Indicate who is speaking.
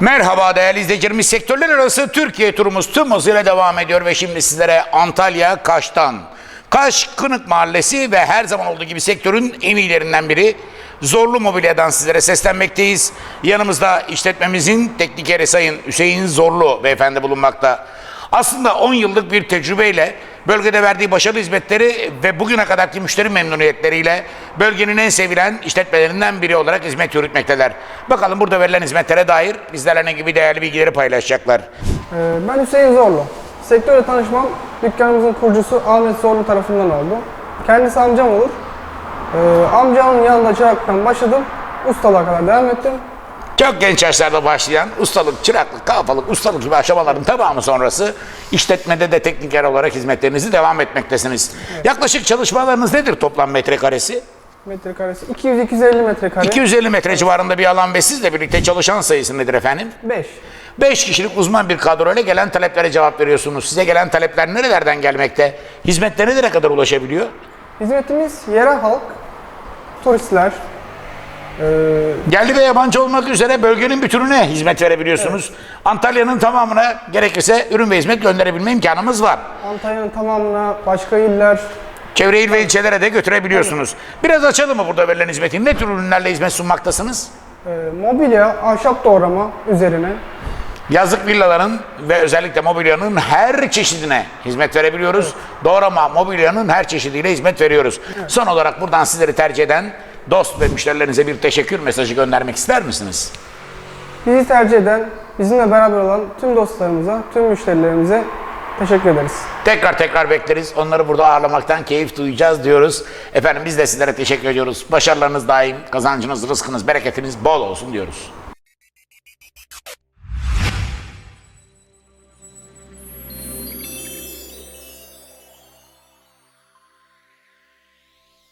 Speaker 1: Merhaba değerli izleyicilerimiz. Sektörler arası Türkiye turumuz tüm hızıyla devam ediyor ve şimdi sizlere Antalya Kaş'tan, Kaş Kınık Mahallesi ve her zaman olduğu gibi sektörün en iyilerinden biri Zorlu Mobilya'dan sizlere seslenmekteyiz. Yanımızda işletmemizin teknikeri Sayın Hüseyin Zorlu beyefendi bulunmakta. Aslında 10 yıllık bir tecrübeyle bölgede verdiği başarılı hizmetleri ve bugüne kadarki müşteri memnuniyetleriyle bölgenin en sevilen işletmelerinden biri olarak hizmet yürütmekteler. Bakalım burada verilen hizmetlere dair bizlerle ne gibi değerli bilgileri paylaşacaklar.
Speaker 2: Ee, Ben Hüseyin Zorlu. Sektörle tanışmam dükkanımızın kurucusu Ahmet Zorlu tarafından oldu. Kendisi amcam olur. Ee, amcamın yanında çıraklıktan başladım. Ustalığa kadar devam ettim.
Speaker 1: Çok genç yaşlarda başlayan ustalık, çıraklık, kafalık, ustalık gibi aşamaların tamamı sonrası işletmede de tekniker olarak hizmetlerinizi devam etmektesiniz. Yaklaşık çalışmalarınız nedir toplam metrekaresi?
Speaker 2: Metrekaresi 200-250 metrekare.
Speaker 1: 250 metre civarında bir alan ve sizle birlikte çalışan sayısı nedir efendim?
Speaker 2: 5.
Speaker 1: 5 kişilik uzman bir kadroyla gelen taleplere cevap veriyorsunuz. Size gelen talepler nerelerden gelmekte? Hizmetler nerelere kadar ulaşabiliyor?
Speaker 2: Hizmetimiz yerel halk, turistler,
Speaker 1: Yerli ve yabancı olmak üzere bölgenin bütününe hizmet verebiliyorsunuz. Antalya'nın tamamına gerekirse ürün ve hizmet gönderebilme imkanımız var.
Speaker 2: Antalya'nın tamamına, başka iller,
Speaker 1: Çevre il ve ilçelere de götürebiliyorsunuz. Biraz açalım mı burada verilen hizmeti? Ne tür ürünlerle hizmet sunmaktasınız?
Speaker 2: ee, mobilya, ahşap doğrama üzerine
Speaker 1: Yazlık villaların ve özellikle mobilyanın her çeşidine hizmet verebiliyoruz. Doğrama mobilyanın her çeşidiyle hizmet veriyoruz. Son olarak buradan sizleri tercih eden dost ve müşterilerinize bir teşekkür mesajı göndermek ister misiniz?
Speaker 2: bizi tercih eden, bizimle beraber olan tüm dostlarımıza, tüm müşterilerimize teşekkür ederiz.
Speaker 1: Tekrar tekrar bekleriz. Onları burada ağırlamaktan keyif duyacağız diyoruz. Efendim biz de sizlere teşekkür ediyoruz. Başarılarınız daim, kazancınız, rızkınız, bereketiniz bol olsun diyoruz.